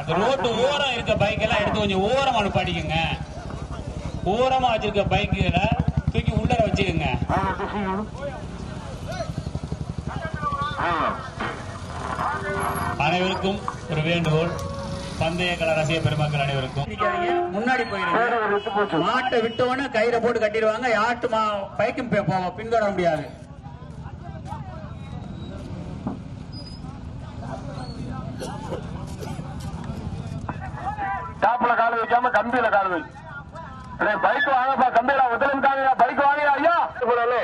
அந்த ரோட்டு ஓரம் இருக்க பைக் எல்லாம் எடுத்து கொஞ்சம் ஓரம் அனுப்பாடிக்குங்க ஓரமா வச்சிருக்க பைக்குகளை தூக்கி உள்ளர வச்சுக்கோங்க. அனைவருக்கும் ஒரு வேண்டுகோள். பந்தய கல ரசிக பெருமக்கள் அனைவருக்கும். முன்னாடி போயிருங்க மாட்டை விட்டவன கயிறை போட்டு கட்டிடுவாங்க யாட்டு மா பைக்கும் போவோம் பின்தொடர முடியாது டாப்ல கால் வைக்காம கம்பியில கால் வை பைக் வாங்கப்பா கம்பியில முதலும் காமியா பைக் வாங்க ஐயா போறாலே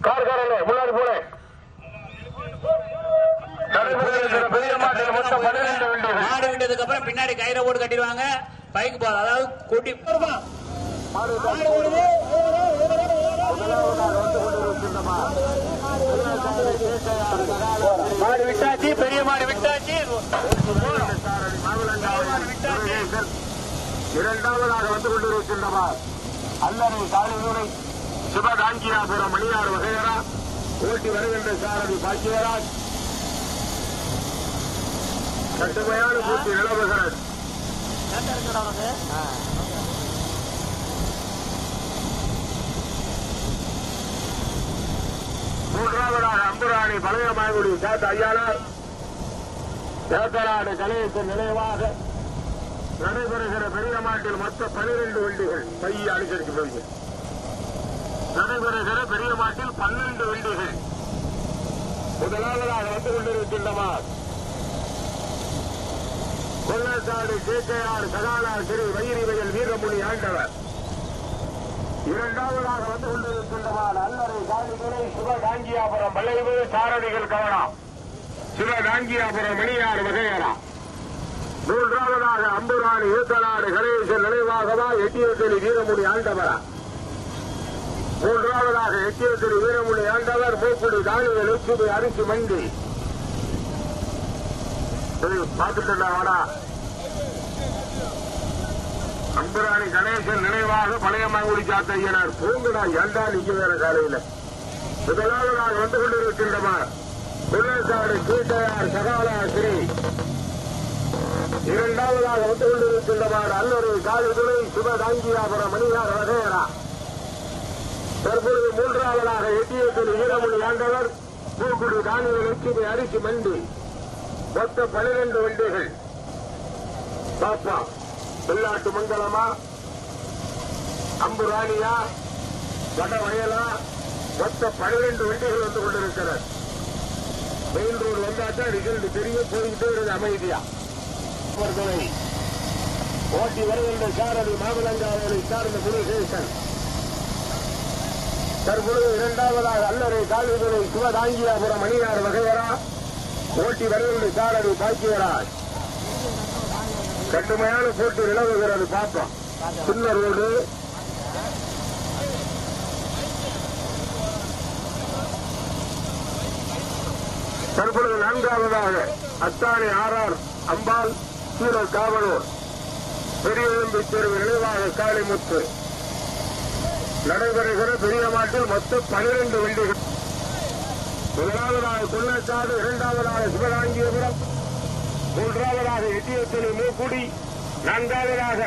கார் காரலே முன்னாடி போல பெரிய விட்டதுக்கு அப்புறம் பின்னாடி கயிறை போட்டு கட்டிடுவாங்க. பைக் போதும் அதாவது கூட்டி மாடு விட்டாச்சு பெரிய மாடு விட்டாச்சு. இரண்டாவதாக வந்து கொண்டிருக்கின்றவர் அல்லறை காளியூரை சிவகாஞ்சியாபுரம் மணியார் வகையரா. ஓட்டி வருகின்ற சாரதி பாக்கியராஜ். கடுமையான பூச்சி நிலவுகிறது மூன்றாவதாக அம்புராணி பழைய மாயகுடி சேத்த ஐயானார். சேத்தநாடு கலையத்தின் நினைவாக நடைபெறுகிற பெரிய மாட்டில் மொத்த பனிரெண்டு வண்டிகள் பைய அனுசரிச்சு போய் நடைபெறுகிற பெரிய மாட்டில் பன்னெண்டு வண்டிகள் முதலாவதாக வந்து கொண்டிருக்கின்றமா கொள்ளக்காடு கேக்கையார் சகானா திரு வயிறு வயல் வீரமுனி ஆண்டவர். இரண்டாவதாக வந்து கொண்டிருக்கின்றவான் அல்லறை காலிதுரை சிவகாங்கியாபுரம் வளைவு சாரதிகள் கவனம். சிவகாங்கியாபுரம் மணியார் வகையரா மூன்றாவதாக அம்புராணி ஈத்தநாடு கணேசன் நினைவாகவா எட்டியத்திரி வீரமுனி ஆண்டவரா. மூன்றாவதாக எட்டியத்திரி வீரமுனி ஆண்டவர் மூக்குடி தானிய லட்சுமி அரிசி மண்டி. பார்த்துட்டு வாடா. கணேசன் நினைவாக பழைய மாங்குடி சாத்தையனார் பூங்குடா ஏண்டா நிக்க வேற காலையில? நான் வந்து கொண்டிருக்கின்றவர் பிள்ளைசாடு கீட்டையார் சகாலா ஸ்ரீ இரண்டாவதாக வந்து கொண்டிருக்கின்றவாறு அல்லொரு காலிதுரை சிவகாஞ்சியாபுரம் மணியார் வகையரா தற்பொழுது மூன்றாவதாக எட்டியத்தில் ஈரமணி ஆண்டவர் பூக்குடி தானிய லட்சுமி அரிசி மண்டி. மொத்த பனிரெண்டு வண்டிகள். பாப்பா வெள்ளாட்டு மங்கலமா? அம்புராணியா? வடவயலா? மொத்த பனிரெண்டு வண்டிகள் வந்து கொண்டிருக்கிறது. மெயின் ரோடு வந்தாச்சா? ரிசல்ட் தெரியும் போய்கிட்டே இருக்குது அமைதியா. அவர்களை ஓட்டி வருகின்ற சாரதி மாமலங்காவை சார்ந்த முருகேசன். தற்பொழுது இரண்டாவதாக அல்லரை காலிதுரை சிவதாங்கியாபுரம் மணியார் வகையரா? போட்டி வருகின்ற சாரதி பாக்கியராஜ். கடுமையான போட்டி நிலவுகிறது. பார்ப்போம். சின்ன ரோடு தற்பொழுது நான்காவதாக Athani R R Ambal zero Kavalur. Periyavembi தேர்வு நினைவாக காளிமுத்து. நடைபெறுகிற பெரிய மாட்டில் மொத்தம் பனிரெண்டு வண்டிகள் முதலாவதாக கொள்ளக்காடு இரண்டாவதாக சிவகாங்கியபுரம் மூன்றாவதாக எட்டியத்தனி மூக்குடி நான்காவதாக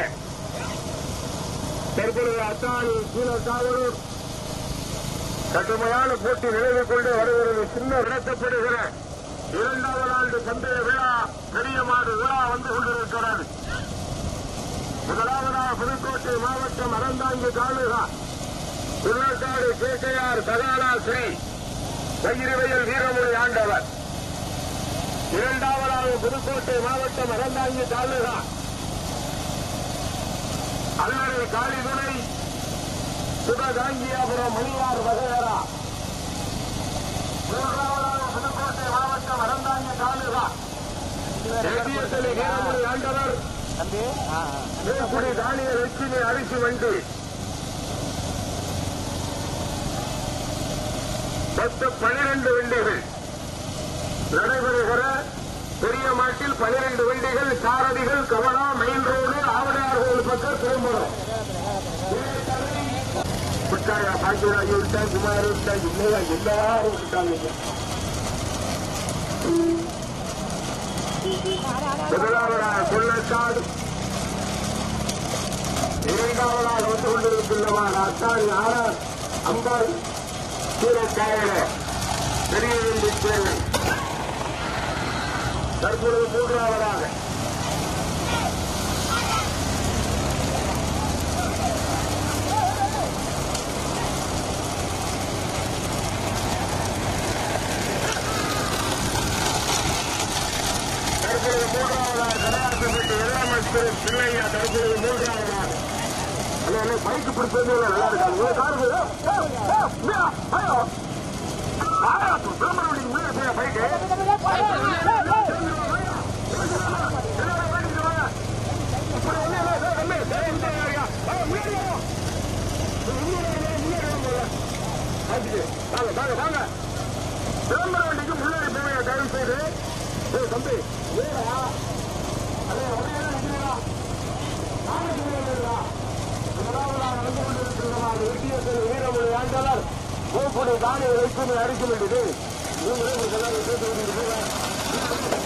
தற்பொழுது அத்தானி சூழல் சாவரூர் கடுமையான போட்டி நிலவிக் கொண்டு வருகிறது. சின்ன நடத்தப்படுகிற இரண்டாவது ஆண்டு பந்தய விழா பெரிய மாடு விழா வந்து கொண்டிருக்கிறது. முதலாவதாக புதுக்கோட்டை மாவட்டம் அறந்தாங்கி தாலுகா திருநெல்வேலி கேகையார் சகாலா ஸ்ரீ வயிறுவயல் வீரமொழி ஆண்டவர். இரண்டாவதாக புதுக்கோட்டை மாவட்டம் அறந்தாங்கி தாலுகா. அல்லறை காளிதுரை சிவகாங்கியாபுரம் மணியார் வகையரா மூன்றாவதாக புதுக்கோட்டை மாவட்டம் அறந்தாங்கி தாலுகா. ஆண்டவர். தானிய லட்சுமி அரிசி வண்டி. மொத்தம் பனிரெண்டு வண்டிகள். நடைபெறுகிற பெரிய மாட்டில் பனிரெண்டு வண்டிகள் சாரதிகள் கவனா மெயின் ரோடு ஆவடையார் பக்கம் திரும்புறோம். இருக்காயா குமார் இல்லையா? எல்லாரும் விட்டாங்க முதலாவதாக கொள்ளக்காடு இரண்டாவதாக வந்து கொண்டிருக்கின்றவாறு அத்தாரி ஆறார் அம்பாள். சீரக்காயல பெரிய வெள்ளி தேர்வு தற்பொழுது மூன்றாவதாக. தற்பொழுது மூன்றாவதாக கடாசப்பட்டு இளமஸ்திரம் பிள்ளையா தற்பொழுது மூன்றாவதாக. அண்ணா அண்ணா பைக்கு பிடிச்சது நல்லா இருக்காங்க. காருக்கு பிரம்மணி முன்னாடி போய் பைக்கு வாங்க வாங்க விளம்பர வண்டிக்கு முன்னாடி போய் தயவு செய்து ஏய் தம்பி வேறா உங்களுடைய தானிய வைக்கும் அடிக்க வேண்டியது. நீங்களே உங்களுக்கு எல்லாரும் சேர்த்து கொண்டிருக்கிறீங்க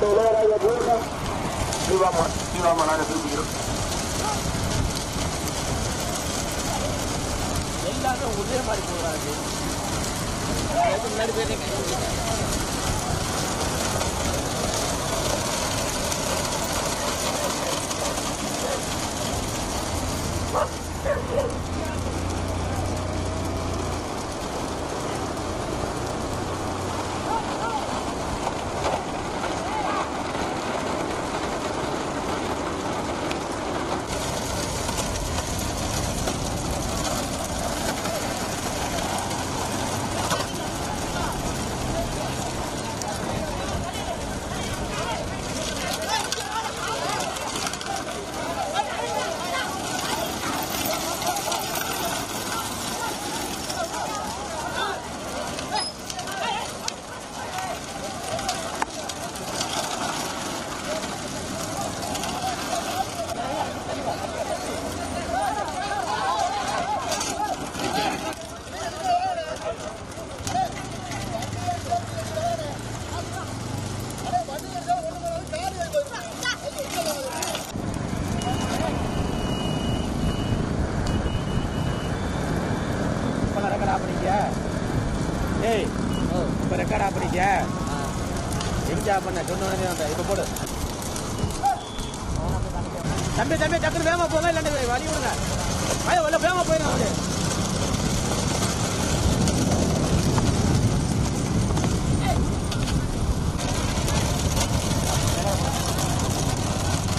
கோட்டை இளையராஜா பூர்ணம் சிவாமா சிவாமா நாங்கள் திருப்பிக்கிறோம் எல்லாமே ஒரே மாதிரி போகிறாங்க முன்னாடி போயிருக்கேன் எங்க பண்ண சொன்ன வந்தேன் இப்போ போடு தம்பி தம்பி டக்குனு வேகமா போங்க இல்லாண்டி வழி விடுங்க ஐயோ உள்ள வேகமா போயிருங்க அப்படியே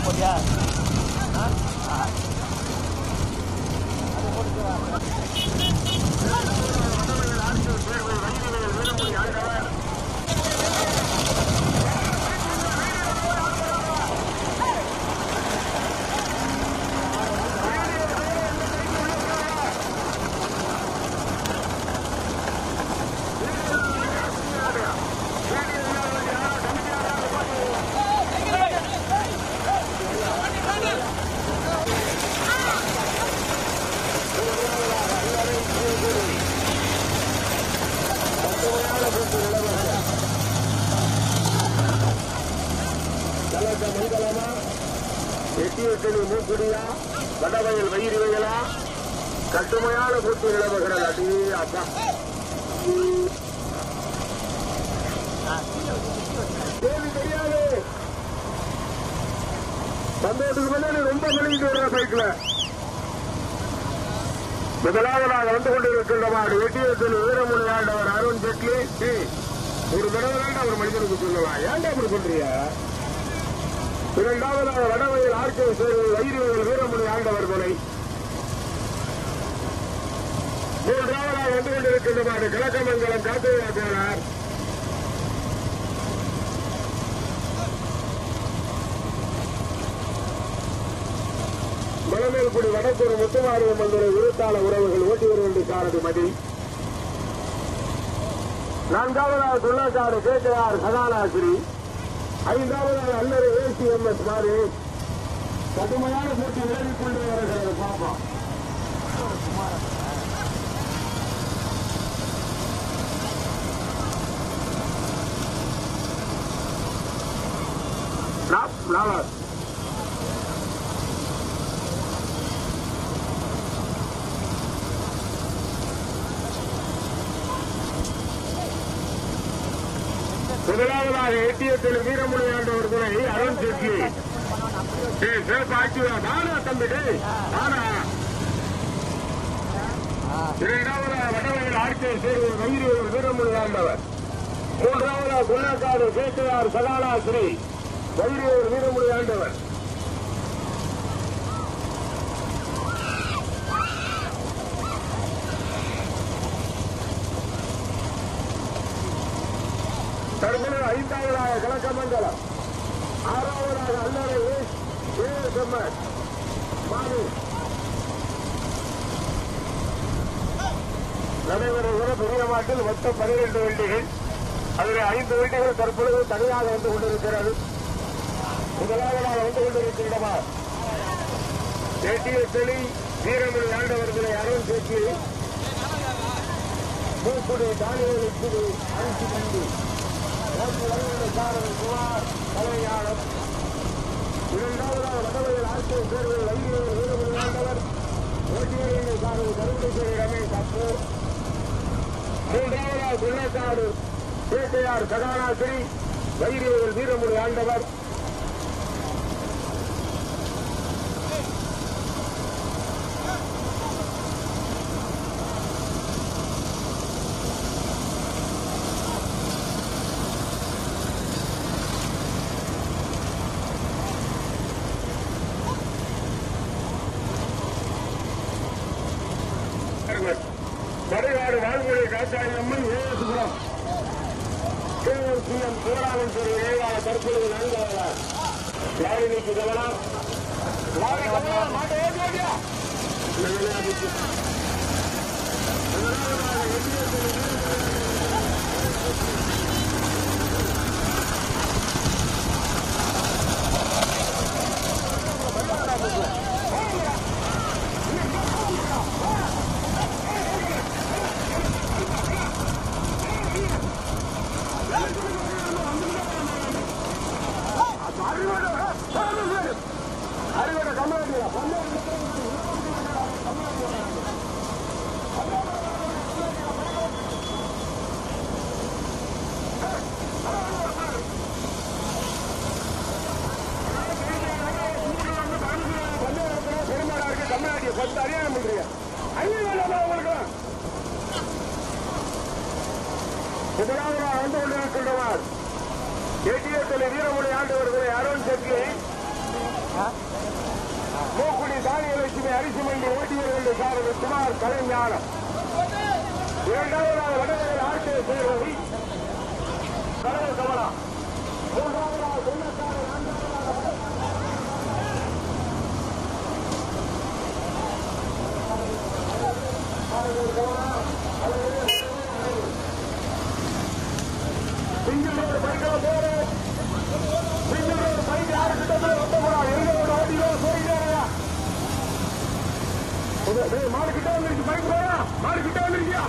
போட்டியா ஆ ஆ கலக்க மங்கலமா எட்டியத்தனி மூக்குடியா வடவயல் வயிறு வயலா கட்டுமையான போட்டி நிலவுகிறது. அது அப்பா. தேவி தெரியாது சந்தோஷத்துக்கு முன்னாடி ரொம்ப மெழுகிட்டு வர்ற பைக்ல முதலாவதாக வந்து கொண்டிருக்கின்றோம் மாடு வெட்டியத்தில் வீரமுனை ஆண்டவர் அருண் ஜெட்லி. ஒரு தடவை தான் அவர் மனிதனுக்கு சொல்லலாம் ஏன்டா அப்படி பண்றியா இரண்டாவதாக வடவையில் ஆர்கே சேர்வு வைரியவில் வீரமுனை ஆண்டவர் கொலை. மூன்றாவதாக வந்து கொண்டிருக்கின்ற கிழக்கமங்கலம் காத்தையா போனார் மலமேல்குடி வடக்கூர் முத்துமாரியம் மந்திர விருத்தாள உறவுகள் ஓட்டி வர வேண்டிய மதி. நான்காவதாக துள்ளக்காடு கேட்டையார் சகாலாசிரி ஐந்தாவதாக அல்லது ஏசி எம் எஸ் மாறி. கடுமையான போட்டி விலகிக் கொண்டு வருகிறது பாப்பா நா- நாலாவது முதலாவதாக ஏடிஎத்தில் வீரமணி ஆண்டவர் துணை அருண் ஜெட்லி டேய் சேஃப் ஆக்டிவா தானா தம்பி டேய் தானா இரண்டாவதாக வடவையில் ஆட்சியை சேர்வு வயிறு ஆண்டவர். மூன்றாவதாக குள்ளக்காடு ஸ்ரீ ஆண்டவர். தற்போது ஐந்தாவதாக கலக்கமங்கலம் ஆறாவதாக அல்லறை ஏஎஸ்எம்எஸ் மாமி நடைபெறுகிற பெரிய மாட்டில் மொத்தம் பனிரெண்டு வண்டிகள் அதில் ஐந்து வண்டிகள் தற்பொழுது தனியாக வந்து கொண்டிருக்கிறது முதலாவதாக வந்து கொண்டிருக்கின்றமா ஏடிஎஸ்எலி வீரமணி ஆண்டவர்களை அருண் பேச்சு மூக்குடி தானியல் அரிசி கண்டு ஓட்டு குமார் தலையாளம் இரண்டாவதாக வடவையில் ஆட்சியை சேர்வில் வைகையில் வீரமணி ஆண்டவர் ஓட்டியர்கள் சாரல் கரும்புச்சேரி ரமேஷ் அப்பு மூன்றாவதாக பிள்ளைக்காடு கேட்டையார் சகானாசிரி வைரியல் வீரமுடி ஆண்டவர் வடநாடு வாழ்மொழி காத்தாயி அம்மன் ஏசுபுரம் கேஎம்சிஎம் சிவராமன் ஏழாவது தற்பொழுது நான்காவதா யாழினிக்கு கவனம் லாரி கவனம் மாட்டை ஏற்றி ஓட்டியா அறிவோட கம்மாட்டியா பெருமாடா இருக்கு தமிழ்நாட்டிய பத்து அரியானம் பண்றீங்க ஐயா உங்களுக்கு முதலாவதாக வந்து கொண்டிருக்கின்றவர் ஏடிஎஸ்எல் வீரமொழி ஆண்டவர்களை அருண் செட்லி மூக்குடி தானியலட்சுமி அரிசி மண்டி ஓட்டியவர்கள் சாரதி குமார் கலைஞானம். இரண்டாவதாக வடவர்கள் ஆட்சிய சேர்வை கடவுள் கமலா மூன்றாவதாக சொன்னக்கார சிங்களோட பைக்கில் போறோம் சிங்களோட பைக் யாருக்கிட்ட போய் ரொம்ப போறா எங்களோட ஓட்டியோ போயிட்டாரா மாடு கிட்ட வந்துருச்சு பைக் போறா மாடு கிட்ட வந்துருக்கியா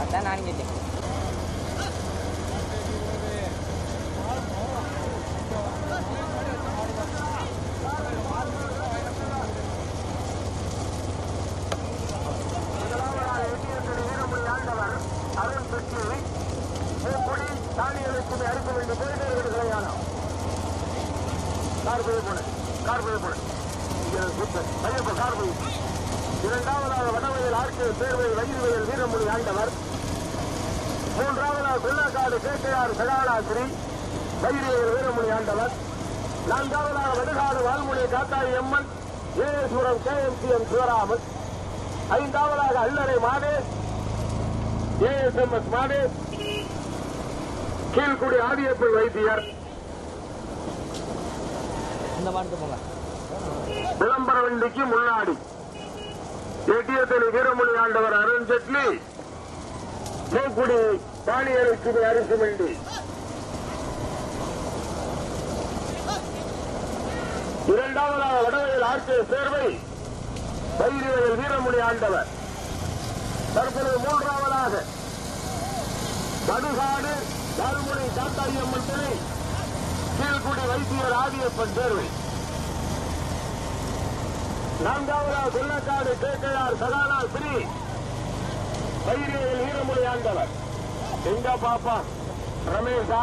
அதான் நான் கேட்டேன் அருண் பெற்று மூக்குடி தானிய லட்சுமி அரிசி மண்டி போயிட்டே இருக்குது கல்யாணம் கார் போய் போன கார் போய் போன பையப்ப கார் போய் இரண்டாவதாக வடவயல் தேர்வையில் வயிறுவயல் வீரமொழி ஆண்டவர். மூன்றாவதாக கொல்லக்காடு கேட்டையார் சகாலாசிரி வயிறுவயல் வீரமொழி ஆண்டவர். நான்காவதாக வடுகாடு வால்மொழி காத்தாயி அம்மன் ஏஎஸ்வரம் கேஎம்சிஎம் சிவராமன். ஐந்தாவதாக அல்லறை மாதே ஏஎஸ்எம்எஸ் மாதே கீழ்குடி ஆதியப்பன் வைத்தியர். இந்த விளம்பர வண்டிக்கு முன்னாடி. எட்டியத்தில் வீரமொழி ஆண்டவர் அருண் ஜெட்லி மூக்குடி பாணியருக்கு அரிசி இரண்டாவதாக வடவையில் ஆர்கே சேர்வை வைரியவையில் வீரமொழி ஆண்டவர். தற்பொழுது மூன்றாவதாக நடுகாடு தாழ்மொழி தாத்தாரியம்மன் துணை கீழ்குடி வைத்தியர் ஆதியப்பன் தேர்வை நான்காவதா கொள்ளக்காடு கேக்கையார் சதானா ஸ்ரீ. வைரியவையில் வீரமொழி ஆண்டவர். எங்க பாப்பா? ரமேஷா?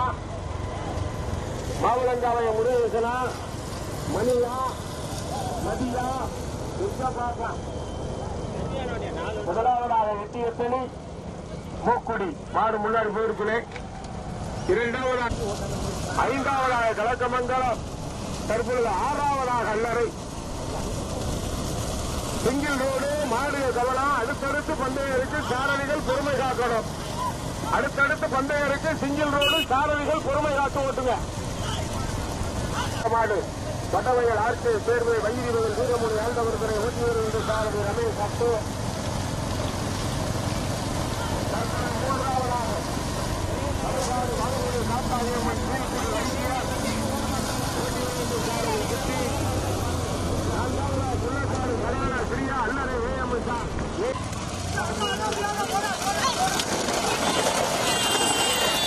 மாவுளங்காவைய முருகேசனா? மணியா? மதியா? எங்க பாப்பா? முதலாவதாக எட்டியத்தனி மூக்குடி மாடு முன்னாடி போயிருக்கிறேன் இரண்டாவதாக ஐந்தாவதாக கலக்கமங்கலம் தற்பொழுது ஆறாவதாக அல்லறை சிங்கிள் ரோடு மாடு கவனம் அடுத்தடுத்து பந்தயருக்கு சாரதிகள் பொறுமை காக்கணும். அடுத்தடுத்து பந்தயருக்கு சிங்கிள் ரோடு சாரதிகள் பொறுமை காக்க ஓட்டுங்க. மாடு வட்டவையல் ஆர்கே சேர்வை வைத்தியர்கள் வீரமொழி ஆழ்ந்தவர்களை ஓட்டி வருகின்ற சாரதி ரமேஷ் அப்பு மூன்றாவதாக காப்பாளியம்மன் கருவூர் பிரியா அல்லது ஏஎம்